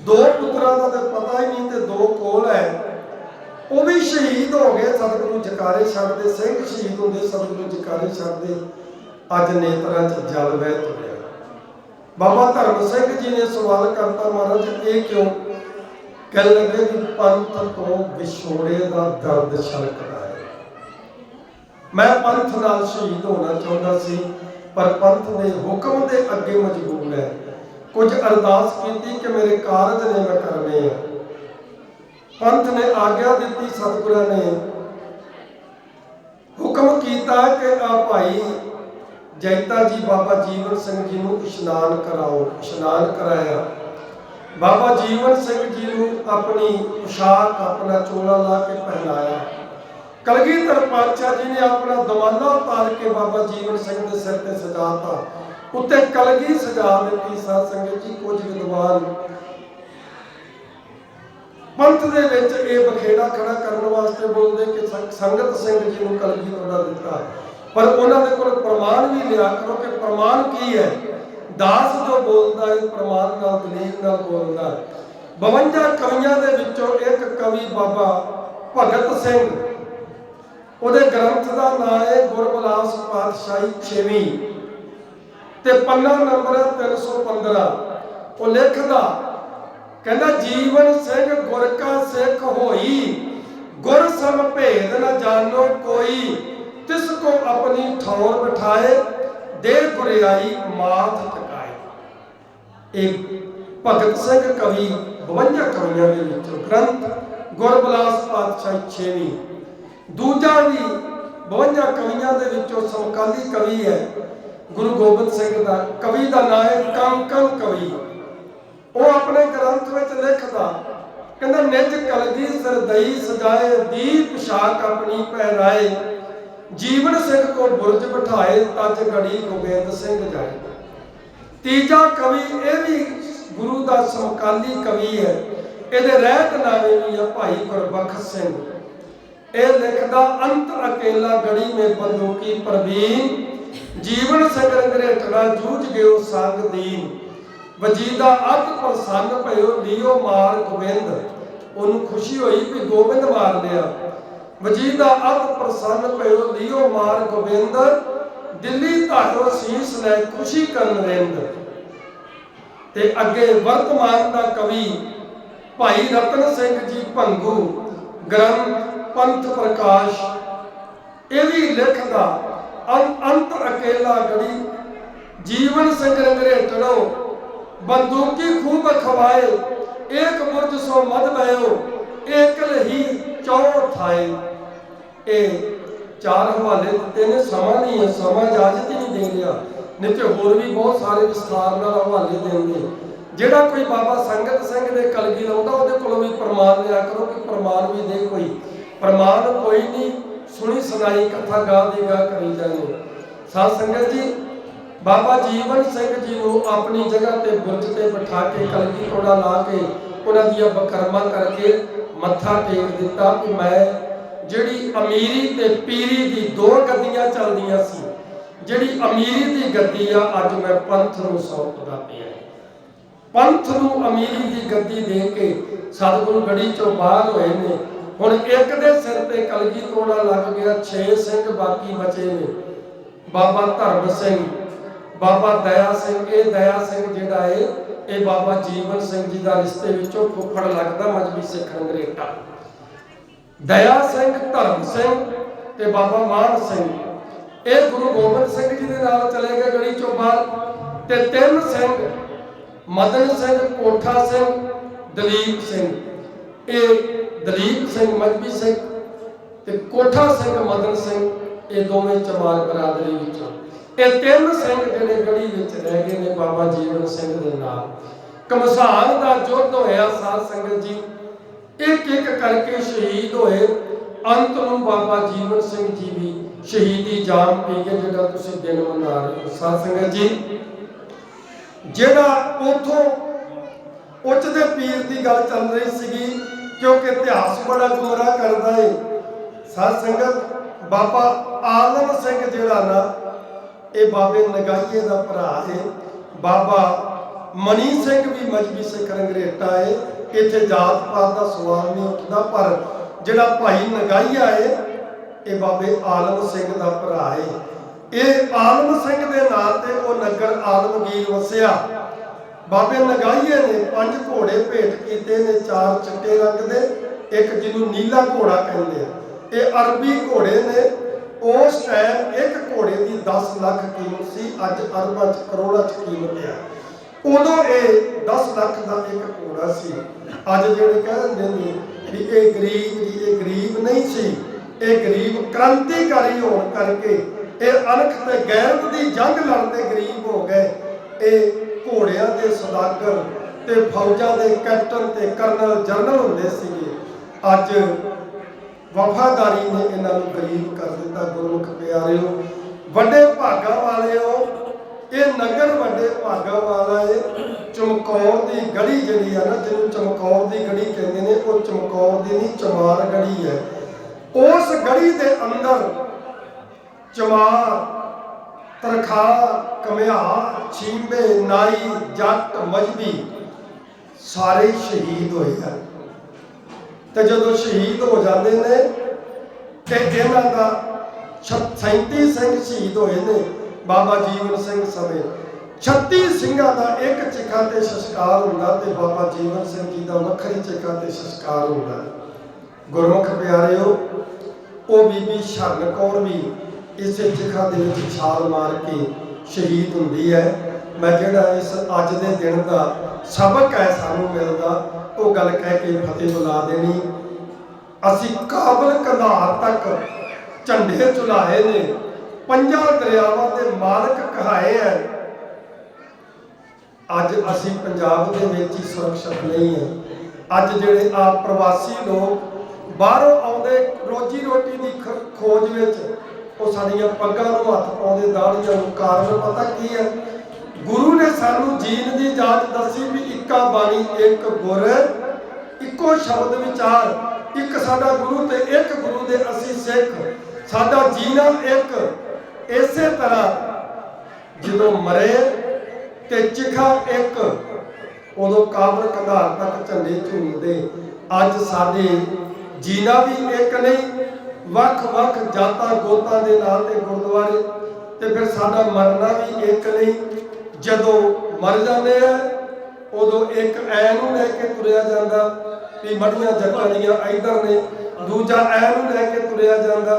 ਦੋ ਪੁੱਤਰਾਂ ਦਾ ਤਾਂ ਪਤਾ ਹੀ ਨਹੀਂ ਤੇ ਦੋ ਕੋਲ ਹੈ। ਉਹ ਵੀ ਸ਼ਹੀਦ ਹੋ ਗਏ, ਸਤਿਗੁਰੂ ਜਕਾਰੇ ਛੱਡਦੇ, ਸਿੰਘ ਸ਼ਹੀਦ ਹੁੰਦੇ, ਸਤਿਗੁਰੂ ਜਕਾਰੇ ਛੱਡਦੇ। ਅੱਜ ਨੇਤਰਾਂ 'ਚ ਜਲ ਵਹਿ ਤੁਰਿਆ। ਬਾਬਾ ਧਰਮ ਸਿੰਘ ਜੀ ਨੇ ਸਵਾਲ ਕਰਤਾ ਮਹਾਰਾਜ, ਇਹ ਕਿਉਂ? ਕਹਿ ਲੱਗੇ ਕਿ ਪੰਥ ਤੋਂ ਵਿਛੋੜੇ ਦਾ ਦਰਦ ਛਲਕਦਾ ਹੈ। ਮੈਂ ਪੰਥ ਨਾਲ ਸ਼ਹੀਦ ਹੋਣਾ ਚਾਹੁੰਦਾ ਸੀ, ਪਰ ਪੰਥ ਦੇ ਹੁਕਮ ਦੇ ਅੱਗੇ ਮਜਬੂਰ ਹੈ। ਕੁਝ ਅਰਦਾਸ ਕੀਤੀ ਕਿ ਮੇਰੇ ਕਾਰਜ ਨੇ ਮੈਂ ਕਰਨੇ ਆ। ਪੰਥ ਨੇ ਆਗਿਆ ਦਿੱਤੀ ਸਤਿਗੁਰਾਂ ਨੇ। ਹੁਕਮ ਕੀਤਾ ਕਿ ਆ ਭਾਈ ਜੈਤਾ ਜੀ, ਬਾਬਾ ਜੀਵਨ ਸਿੰਘ ਜੀ ਨੂੰ ਇਸ਼ਨਾਨ ਕਰਾਓ, ਇਸ਼ਨਾਨ ਕਰਾਇਆ। ਬਾਬਾ ਜੀਵਨ ਸਿੰਘ ਜੀ ਨੂੰ ਆਪਣੀ ਪੁਸ਼ਾਕ, ਆਪਣਾ ਚੋਲਾ ਲਾ ਕੇ ਪਹਿਨਾਇਆ। ਕਲਗੀਧਰ ਪਾਤਸ਼ਾਹ ਜੀ ਨੇ ਆਪਣਾ ਦਮਾਲਾ ਉਤਾਰ ਕੇ ਬਾਬਾ ਜੀਵਨ ਸਿੰਘ ਦੇ ਸਿਰ ਤੇ ਸਜਾਤਾ। ਉੱਤੇ ਕਲਗੀ ਸਜਾ ਦਿੱਤੀ ਸਾਧ ਸੰਗਤ ਜੀ, ਕੁਝ ਵਿਦਵਾਨ ਪੰਥ ਦੇ ਵਿੱਚ ਇਹ ਬਖੇੜਾ ਖੜਾ ਕਰਨ ਵਾਸਤੇ ਬੋਲਦੇ ਕਿ ਸੰਗਤ ਸਿੰਘ ਜੀ ਨੂੰ ਕਲਗੀ ਤੁਹਾਡਾ ਦਿੱਤਾ। ਪਰ ਉਹਨਾਂ ਦੇ ਕੋਲ ਪ੍ਰਮਾਣ ਵੀ ਲਿਆ ਕਰੋ ਕਿ ਪ੍ਰਮਾਣ ਕੀ ਹੈ? ਦਾਸ ਜੋ ਬੋਲਦਾ ਹੈ, ਪ੍ਰਮਾਣ ਨਾਲ, ਦਲੀਲ ਨਾਲ ਬੋਲਦਾ 52 ਕਵੀਆਂ ਦੇ ਵਿੱਚੋਂ ਇੱਕ ਕਵੀ ਬਾਬਾ ਭਗਤ ਸਿੰਘ। ਉਹਦੇ ਗ੍ਰੰਥ ਦਾ ਨਾਮ ਹੈ ਗੁਰਬਲਾਸ ਪਾਤਸ਼ਾਹੀ 6ਵੀਂ ਤੇ ਪੰਨਾ ਨੰਬਰ ਹੈ 315 ਉਹ ਲਿਖਦਾ ਕਹਿੰਦਾ, ਜੀਵਨ ਸਿੰਘ ਗੁਰ ਕਾ ਸਿੱਖ ਹੋਈ, ਗੁਰ ਸਮ ਭੇਦ ਨ ਜਾਣੋ ਕੋਈ। ਤਿਸ ਕੋ ਆਪਣੀ ਠੌਰ ਬਿਠਾਏ, ਦੇ ਗੁਰਿਆਈ ਮਾਥ ਟਿਕਾਏ। ਇੱਕ ਭਗਤ ਸਿੰਘ ਕਵੀ 52 ਕਵੀਆਂ ਦੇ ਵਿੱਚੋਂ ਗ੍ਰੰਥ ਗੁਰਬਲਾਸ ਪਾਤਸ਼ਾਹੀ 6ਵੀਂ ਦੂਜਾ ਵੀ 52 ਕਵੀਆਂ ਦੇ ਵਿੱਚੋਂ ਸਮਕਾਲੀ ਕਵੀ ਹੈ, ਗੁਰੂ ਗੋਬਿੰਦ ਸਿੰਘ ਦਾ, ਕਵੀ ਦਾ ਨਾਮ ਹੈ ਕੰਕਨ ਕਵੀ। ਉਹ ਆਪਣੇ ਗ੍ਰੰਥ ਵਿੱਚ ਲਿਖਦਾ, ਕਹਿੰਦਾ, ਨਿਜ ਕਲਗੀ ਸਰਦਈ ਸਜਾਏ ਦੀਪ ਸ਼ਾਕ ਆਪਣੀ ਪਹਿਰਾਏ। ਜੀਵਨ ਸਿੰਘ ਕੋ ਬੁਰਜ ਬਿਠਾਏ, ਤਜ ਗੜੀ ਗੋਬਿੰਦ ਸਿੰਘ ਜਾਏ। ਤੀਜਾ ਕਵੀ ਇਹ ਵੀ ਗੁਰੂ ਦਾ ਸਮਕਾਲੀ ਕਵੀ ਹੈ। ਇਹਦੇ ਰਹਿਤ ਨਾਵੇਂ ਵੀ ਹੈ ਭਾਈ ਗੁਰਬਖਸ਼ ਸਿੰਘ। ਇਹ ਲਿਖਦਾ, ਅੰਤ ਅਕੇਲਾ ਗੜੀ ਮੇ ਬੰਦੂਕੀ ਪ੍ਰਵੀਨ। ਜੀਵਨ ਸੰਗਰ ਘਰੇਟਣਾ ਜੂਝ ਗਿਓ ਸੰਗ ਦੀਨ। ਵਜੀਦਾ ਅਤ ਪ੍ਰਸੰਨ ਭਇਓ ਲਿਓ ਮਾਰ ਗੋਬਿੰਦ। ਉਹਨੂੰ ਖੁਸ਼ੀ ਹੋਈ ਵੀ ਗੋਬਿੰਦ ਮਾਰ ਲਿਆ। ਵਜੀਦਾ ਅਤ ਪ੍ਰਸੰਨ ਭਇਓ ਲਿਓ ਮਾਰ ਗੋਬਿੰਦ। ਦਿੱਲੀ ਧਾਰੋ ਸੀਸ ਲੈ ਖੁਸ਼ੀ ਕਰਨ ਰਿੰਦ। ਤੇ ਅੱਗੇ ਵਰਤਮਾਨ ਦਾ ਕਵੀ ਭਾਈ ਰਤਨ ਸਿੰਘ ਜੀ ਭੰਗੂ, ਗ੍ਰੰਥ ਪੰਥ ਪ੍ਰਕਾਸ਼। ਇਹ ਵੀ ਲਿਖਦਾ ਅੰ- ਅੰਤ ਅਕੇਲਾ ਗੜੀ, ਜੀਵਨ ਸੰਗਰ ਘਰੇਟਣੋ ਬੰਦੂਕੀ ਖੂਬ ਖਵਾਏ, ਏਕ ਮੁਰਜ ਸੋ ਮਦ ਬਇਓ ਏਕਲ ਹੀ ਚੌ ਇਹ ਚਾਰ ਹਵਾਲੇ ਦਿੱਤੇ ਨੇ, ਸਮਾਂ ਨਹੀਂ ਹੈ, ਸਮਾਂ ਇਜਾਜ਼ਤ ਹੀ ਨਹੀਂ ਦੇ ਰਿਹਾ ਨਹੀਂ ਤੇ ਹੋਰ ਵੀ ਬਹੁਤ ਸਾਰੇ ਵਿਸਥਾਰ ਨਾਲ ਹਵਾਲੇ ਦੇਣਗੇ ਜਿਹੜਾ ਕੋਈ ਬਾਬਾ ਸੰਗਤ ਸਿੰਘ ਦੇ ਕਲਗੀ ਲਾਉਂਦਾ, ਉਹਦੇ ਕੋਲੋਂ ਵੀ ਪ੍ਰਮਾਣ ਲਿਆ ਕਰੋ ਕਿ ਪ੍ਰਮਾਣ ਵੀ ਦੇ ਕੋਈ। ਪ੍ਰਮਾਣ ਕੋਈ ਨਹੀਂ, ਸੁਣੀ ਸੁਣਾਈ ਕਥਾ ਗਾ ਦੇ ਗਾ ਕਰੀ ਜਾਣੀ। ਸਾਧ ਸੰਗਤ ਜੀ ਬਾਬਾ ਜੀਵਨ ਸਿੰਘ ਜੀ ਨੂੰ ਆਪਣੀ ਜਗ੍ਹਾ ਤੇ ਬੁਰਜ ਤੇ ਬਿਠਾ ਕੇ ਕਲਗੀ ਤੋੜਾ ਲਾ ਕੇ ਉਹਨਾਂ ਦੀਆਂ ਬਕਰਮਾਂ ਕਰਕੇ ਮੱਥਾ ਟੇਕ ਦਿੱਤਾ ਕਿ ਮੈਂ ਜਿਹੜੀ ਅਮੀਰੀ ਤੇ ਪੀਰੀ ਦੀ ਦੋ ਗੱਦੀਆਂ ਚੱਲਦੀਆਂ ਸੀ, ਜਿਹੜੀ ਅਮੀਰੀ ਦੀ ਗੱਦੀ ਆ, ਅੱਜ ਮੈਂ ਪੰਥ ਨੂੰ ਸੌਂਪਦਾ ਪਿਆ ਪੰਥ ਨੂੰ ਅਮੀਰੀ ਦੀ ਗੱਦੀ ਦੇ ਕੇ ਸਤਿਗੁਰੂ ਗੜੀ ਚੋਂ ਬਾਹਰ ਹੋਏ ਨੇ। ਹੁਣ ਇੱਕ ਦੇ ਸਿਰ ਤੇ ਕਲਗੀ ਤੋੜਾ ਲੱਗ ਗਿਆ 6 ਸਿੰਘ ਬਾਕੀ ਬਚੇ ਨੇ। ਬਾਬਾ ਧਰਮ ਸਿੰਘ ਬਾਬਾ ਦਇਆ ਸਿੰਘ, ਇਹ ਦਇਆ ਸਿੰਘ ਜਿਹੜਾ ਏ, ਇਹ ਬਾਬਾ ਜੀਵਨ ਸਿੰਘ ਜੀ ਦਾ ਰਿਸ਼ਤੇ ਵਿੱਚੋਂ ਫੁੱਫੜ ਲੱਗਦਾ ਮਜਬੀ ਸਿੱਖ ਅੰਗਰੇਟਾ ਦਇਆ ਸਿੰਘ, ਧਰਮ ਸਿੰਘ ਤੇ ਬਾਬਾ ਮਾਨ ਸਿੰਘ। ਇਹ ਗੁਰੂ ਗੋਬਿੰਦ ਸਿੰਘ ਜੀ ਦੇ ਨਾਲ ਚਲੇ ਗਏ ਗੜੀ ਚੋਂ ਬਾਹਰ ਤੇ ਤਿੰਨ ਸਿੰਘ, ਮਦਨ ਸਿੰਘ, ਕੋਠਾ ਸਿੰਘ, ਦਲੀਪ ਸਿੰਘ। ਇਹ ਦਲੀਪ ਸਿੰਘ, ਮਜਬੀ ਸਿੰਘ ਤੇ ਕੋਠਾ ਸਿੰਘ, ਮਦਨ ਸਿੰਘ, ਇਹ ਦੋਵੇਂ ਚਮਾਰ ਬਰਾਦਰੀ ਵਿੱਚੋਂ। ਇਹ ਤਿੰਨ ਸਿੰਘ ਜਿਹੜੇ ਗੜੀ ਵਿੱਚ ਰਹਿ ਗਏ ਨੇ ਬਾਬਾ ਜੀਵਨ ਸਿੰਘ ਦੇ ਨਾਲ। ਕਮਸਾਨ ਦਾ ਯੁੱਧ ਹੋਇਆ ਸਾਧ ਸੰਗਤ ਜੀ। ਇੱਕ ਇੱਕ ਕਰਕੇ ਸ਼ਹੀਦ ਹੋਏ। ਅੰਤ ਨੂੰ ਬਾਬਾ ਜੀਵਨ ਸਿੰਘ ਜੀ ਵੀ ਸ਼ਹੀਦੀ ਜਾਮ ਪੀ ਕੇ ਜਿਹੜਾ ਤੁਸੀਂ ਦਿਨ ਮਨਾ ਰਹੇ ਹੋ, ਸਾਧ ਸੰਗਤ ਜੀ। ਜਿਹੜਾ ਉਥੋਂ ਉੱਚ ਦੇ ਪੀਰ ਦੀ ਗੱਲ ਚੱਲ ਰਹੀ ਸੀਗੀ, ਕਿਉਂਕਿ ਇਤਿਹਾਸ ਬੜਾ ਗੋਰਾ ਕਰਦਾ ਏ। ਸਾਧ ਸੰਗਤ, ਬਾਬਾ ਆਲਮ ਸਿੰਘ ਜਿਹੜਾ ਨਾ ਇਹ ਬਾਬੇ ਨਗਾਈਏ ਦਾ ਭਰਾ ਏ। ਬਾਬਾ ਮਨੀ ਸਿੰਘ ਵੀ ਮਜਬੀ ਸਿੱਖ ਰੰਗਰੇਟਾ ਏ। ਇੱਥੇ ਜਾਤ ਪਾਤ ਦਾ ਸਵਾਲ ਨਹੀਂ ਉੱਠਦਾ, ਪਰ ਜਿਹੜਾ ਭਾਈ ਨਗਾਈਆ ਏ, ਇਹ ਬਾਬੇ ਆਲਮ ਸਿੰਘ ਦਾ ਭਰਾ ਏ। ਇਹ ਆਲਮ ਸਿੰਘ ਦੇ ਨਾਂ ਤੇ ਉਹ ਨਗਰ ਆਲਮਗੀਰ ਵਸਿਆ। ਬਾਬੇ ਨਗਾਈਏ ਨੇ ਪੰਜ ਘੋੜੇ ਭੇਟ ਕੀਤੇ ਨੇ, ਚਾਰ ਚਿੱਟੇ ਰੰਗ ਦੇ, ਇੱਕ ਜਿਹਨੂੰ ਨੀਲਾ ਘੋੜਾ ਕਹਿੰਦੇ ਆ। ਇਹ ਅਰਬੀ ਘੋੜੇ ਨੇ ਉਸ ਟਾਈਮ ਇੱਕ ਘੋੜੇ ਦੀ 10 ਲੱਖ ਕੀਮਤ ਸੀ, ਅੱਜ ਅਰਬਾਂ ਚ ਕਰੋੜਾਂ ਚ ਕੀਮਤ ਆ ਉਦੋਂ ਇਹ 10 ਲੱਖ ਦਾ ਇੱਕ ਘੋੜਾ ਸੀ। ਅੱਜ ਜਿਹੜੇ ਕਹਿੰਦੇ ਨੇ ਵੀ ਇਹ ਗਰੀਬ ਜੀ, ਇਹ ਗਰੀਬ ਨਹੀਂ ਸੀ, ਇਹ ਗਰੀਬ ਕ੍ਰਾਂਤੀਕਾਰੀ ਹੋਣ ਕਰਕੇ ਇਹ ਅਣਖ ਤੇ ਗੈਰਤ ਦੀ ਜੰਗ ਲੜਦੇ ਗਰੀਬ ਹੋ ਗਏ। ਇਹ ਘੋੜਿਆਂ ਦੇ ਸਦਾਗਰ ਤੇ ਫੌਜਾਂ ਦੇ ਕੈਪਟਨ ਤੇ ਕਰਨਲ ਜਨਰਲ ਹੁੰਦੇ ਸੀਗੇ। ਅੱਜ ਵਫਾਦਾਰੀ ਨੇ ਇਹਨਾਂ ਨੂੰ ਗਰੀਬ ਕਰ ਦਿੱਤਾ, ਗੁਰਮੁਖ ਪਿਆਰਿਓ। ਵੱਡੇ ਭਾਗਾ ਵਾਲਿਓ, ਇਹ ਨਗਰ ਵੱਡੇ ਭਾਗਾ ਵਾਲਾ ਏ, ਚਮਕੌਰ ਦੀ ਗੜੀ ਜਿਹੜੀ ਆ ਨਾ, ਜਿਹਨੂੰ ਚਮਕੌਰ ਦੀ ਗੜੀ ਕਹਿੰਦੇ ਨੇ, ਉਹ ਚਮਕੌਰ ਦੀ ਨਹੀਂ, ਚਮਾਰ ਗੜੀ ਹੈ। ਉਸ ਗੜੀ ਦੇ ਅੰਦਰ ਚਮਾਰ ਤਰਖਾ ਕਮਿਆ ਛੀਂਬੇ, ਨਾਈ, ਜੱਟ, ਮਜਬੀ ਸਾਰੇ ਸ਼ਹੀਦ ਹੋਏ ਹਨ। ਤੇ ਜਦੋਂ ਸ਼ਹੀਦ ਹੋ ਜਾਂਦੇ ਨੇ ਤੇ ਇਹਨਾਂ ਦਾ 37 ਸਿੰਘ ਸ਼ਹੀਦ ਹੋਏ ਨੇ ਬਾਬਾ ਜੀਵਨ ਸਿੰਘ ਸਮੇਂ। 36 ਸਿੰਘਾਂ ਦਾ ਇੱਕ ਚਿਖਾ ਤੇ ਸੰਸਕਾਰ ਹੁੰਦਾ ਤੇ ਬਾਬਾ ਜੀਵਨ ਸਿੰਘ ਜੀ ਦਾ ਵੱਖਰੀ ਚਿਖਾ ਤੇ ਸੰਸਕਾਰ ਹੁੰਦਾ। ਗੁਰਮੁਖ ਪਿਆਰਿਓ, ਉਹ ਬੀਬੀ ਸ਼ਰਨ ਕੌਰ ਵੀ ਇਸੇ ਚਿਖਾ ਦੇ ਵਿੱਚ ਛਾਲ ਮਾਰ ਕੇ ਸ਼ਹੀਦ ਹੁੰਦੀ ਹੈ। ਮੈਂ ਜਿਹੜਾ ਇਸ ਅੱਜ ਦੇ ਦਿਨ ਦਾ ਸਬਕ ਹੈ, ਸਾਨੂੰ ਮਿਲਦਾ ਉਹ ਗੱਲ ਕਹਿ ਕੇ ਫਤਿਹ ਬੁਲਾ ਦੇਣੀ। ਅਸੀਂ ਕਾਬਲ ਕੰਧਾਰ ਤੱਕ ਝੰਡੇ ਝੁਲਾਏ ਨੇ। ਪੰਜਾਂ ਦਰਿਆਵਾਂ ਦੇ ਮਾਲਕ ਕਹਾਏ ਐ। ਅੱਜ ਅਸੀਂ ਪੰਜਾਬ ਦੇ ਵਿੱਚ ਹੀ ਸੁਰੱਖਿਅਤ ਨਹੀਂ ਹੈ ਅੱਜ ਜਿਹੜੇ ਆ ਪ੍ਰਵਾਸੀ ਲੋਕ ਬਾਹਰੋਂ ਆਉਂਦੇ ਰੋਜੀ ਰੋਟੀ ਦੀ ਖੋਜ ਵਿੱਚ, ਉਹ ਸਾਡੀਆਂ ਪੱਗਾਂ ਨੂੰ ਹੱਥ ਪਾਉਂਦੇ, ਦਾੜੀਆਂ ਨੂੰ ਕਾਰਨ ਪਤਾ ਕੀ ਹੈ ਗੁਰੂ ਨੇ ਸਾਨੂੰ ਜੀਣ ਦੀ ਜਾਚ ਦੱਸੀ ਵੀ ਇੱਕਾ ਬਾਣੀ, ਇੱਕ ਗੁਰ, ਇੱਕੋ ਸ਼ਬਦ ਵਿਚਾਰ। ਇੱਕ ਸਾਡਾ ਗੁਰੂ ਤੇ ਇੱਕ ਗੁਰੂ ਦੇ ਅਸੀਂ ਸਿੱਖ। ਸਾਡਾ ਜੀਣਾ ਇੱਕ। ਇਸੇ ਤਰ੍ਹਾਂ ਜਦੋਂ ਮਰੇ ਤੇ ਚਿਖਾ ਇੱਕ, ਉਦੋਂ ਕਾਬਲ ਕੰਧਾਰ ਤੱਕ ਝੰਡੇ ਝੂਲਦੇ। ਅੱਜ ਸਾਡੇ ਜੀਣਾ ਵੀ ਇੱਕ ਨਹੀਂ ਵੱਖ-ਵੱਖ ਜਾਤਾਂ ਗੋਤਾਂ ਦੇ ਨਾਂ ਤੇ ਗੁਰਦੁਆਰੇ, ਤੇ ਫਿਰ ਸਾਡਾ ਮਰਨਾ ਵੀ ਇੱਕ ਨਹੀਂ ਜਦੋਂ ਮਰ ਜਾਂਦੇ ਆ, ਉਦੋਂ ਇੱਕ ਐ ਨੂੰ ਲੈ ਕੇ ਤੁਰਿਆ ਜਾਂਦਾ ਵੀ ਮੜੀਆਂ ਜੱਟਾਂ ਦੀਆਂ ਇਧਰ ਨੇ। ਦੂਜਾ ਐ ਨੂੰ ਲੈ ਕੇ ਤੁਰਿਆ ਜਾਂਦਾ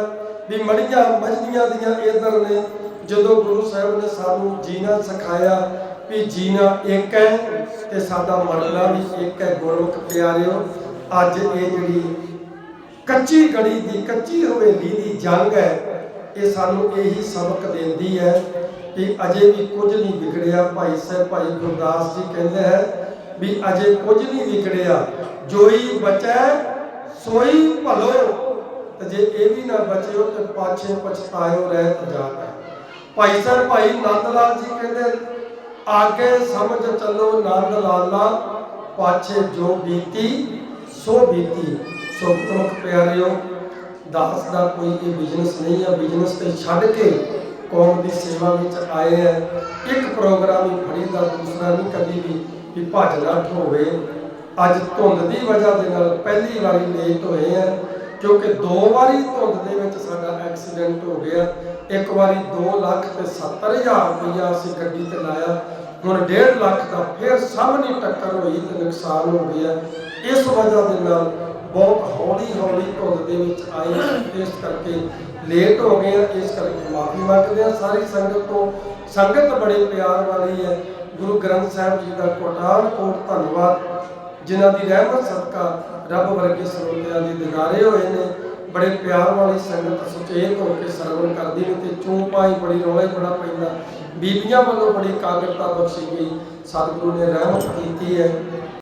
ਵੀ ਮੜੀਆਂ ਮਜਦੀਆਂ ਦੀਆਂ ਇਧਰ ਨੇ। ਜਦੋਂ ਗੁਰੂ ਸਾਹਿਬ ਨੇ ਸਾਨੂੰ ਜੀਣਾ ਸਿਖਾਇਆ ਵੀ ਜੀਣਾ ਇੱਕ ਹੈ ਤੇ ਸਾਡਾ ਮਰਨਾ ਵੀ ਇੱਕ ਹੈ। ਗੁਰਮੁਖ ਪਿਆਰਿਓ, ਅੱਜ ਇਹ ਜਿਹੜੀ ਕੱਚੀ ਗੜੀ ਦੀ ਕੱਚੀ ਹਵੇਲੀ ਦੀ ਜੰਗ ਹੈ, ਇਹ ਸਾਨੂੰ ਇਹੀ ਸਬਕ ਦਿੰਦੀ ਹੈ ਕਿ ਅਜੇ ਵੀ ਕੁਝ ਨਹੀਂ ਵਿਗੜਿਆ ਭਾਈ ਸਾਹਿਬ, ਭਾਈ ਗੁਰਦਾਸ ਜੀ ਕਹਿੰਦੇ ਹੈ ਵੀ ਅਜੇ ਕੁਝ ਨਹੀਂ ਵਿਗੜਿਆ। ਜੋਈ ਬਚੈ, ਸੋਈ ਭਲੋ। ਤੇ ਜੇ ਇਹ ਵੀ ਨਾ ਬਚਿਓ ਤੇ ਪਾਛੇ ਪਛਤਾਇਓ, ਰਹਿਤ ਜਾਤਾ ਭਾਈ ਸਾਹਿਬ, ਭਾਈ ਨੰਦ ਲਾਲ ਜੀ ਕਹਿੰਦੇ, ਆਗੇ ਸਮਝ ਚੱਲੋ ਨੰਦ ਲਾਲਾ ਪਾਛੇ ਜੋ ਬੀਤੀ, ਸੋ ਬੀਤੀ। ਸੋ ਪ੍ਰਮੁਖ ਪਿਆਰਿਓ, ਦਾਸ ਦਾ ਕੋਈ ਇਹ ਬਿਜ਼ਨਸ ਨਹੀਂ ਹੈ। ਬਿਜ਼ਨਸ ਤੇ ਛੱਡ ਕੇ ਕੌਮ ਦੀ ਸੇਵਾ ਵਿੱਚ ਆਏ ਹੈ। ਇੱਕ ਪ੍ਰੋਗਰਾਮ ਹੀ ਫੜੀ ਦਾ ਦੂਸਰਾ ਨਹੀਂ, ਕਦੀ ਵੀ ਵੀ ਭੱਜ ਨੱਠ ਹੋਵੇ। ਅੱਜ ਧੁੰਦ ਦੀ ਵਜ੍ਹਾ ਦੇ ਨਾਲ ਪਹਿਲੀ ਵਾਰੀ ਲੇਟ ਹੋਏ ਆ ਕਿਉਂਕਿ ਦੋ ਵਾਰੀ ਧੁੰਦ ਦੇ ਵਿੱਚ ਸਾਡਾ ਐਕਸੀਡੈਂਟ ਹੋ ਗਿਆ। ਇੱਕ ਵਾਰੀ 2 ਲੱਖ ਤੇ 70 ਹਜ਼ਾਰ ਰੁਪਇਆ ਅਸੀਂ ਗੱਡੀ ਤੇ ਲਾਇਆ। ਹੁਣ 1.5 ਲੱਖ ਦਾ ਫਿਰ ਸਾਹਮਣੇ ਟੱਕਰ ਹੋਈ ਤੇ ਨੁਕਸਾਨ ਹੋ ਗਿਆ। ਇਸ ਵਜ੍ਹਾ ਦੇ ਨਾਲ ਬਹੁਤ ਹੌਲੀ ਹੌਲੀ ਧੁੰਦ ਦੇ ਵਿੱਚ ਆਏ। ਇਸ ਕਰਕੇ ਲੇਟ ਹੋ ਗਏ ਆ, ਇਸ ਕਰਕੇ ਮਾਫੀ ਮੰਗਦੇ ਆ ਸਾਰੀ ਸੰਗਤ ਤੋਂ, ਸੰਗਤ ਬੜੇ ਪਿਆਰ ਵਾਲੀ ਹੈ। ਗੁਰੂ ਗ੍ਰੰਥ ਸਾਹਿਬ ਜੀ ਦਾ ਕੋਟਾਨ ਕੋਟ ਧੰਨਵਾਦ, ਜਿਨ੍ਹਾਂ ਦੀ ਰਹਿਮਤ, ਸਦਕਾ ਰੱਬ ਵਰਗੇ ਸਰੋਤਿਆਂ ਦੇ ਦਿਦਾਰੇ ਹੋਏ ਨੇ। ਬੜੇ ਪਿਆਰ ਵਾਲੀ ਸੰਗਤ ਸੁਚੇਤ ਹੋ ਕੇ ਸਰਵਣ ਕਰਦੀ ਨੇ ਤੇ ਚੂੰ ਬੜੀ ਰੌਲਾ ਹੀ ਬੜਾ ਪੈਂਦਾ। ਬੀਬੀਆਂ ਵੱਲੋਂ ਬੜੀ ਕਾਗਰਤਾ ਬਖਸ਼ੀ ਗਈ। ਸਤਿਗੁਰੂ ਨੇ ਰਹਿਮਤ ਕੀਤੀ ਹੈ।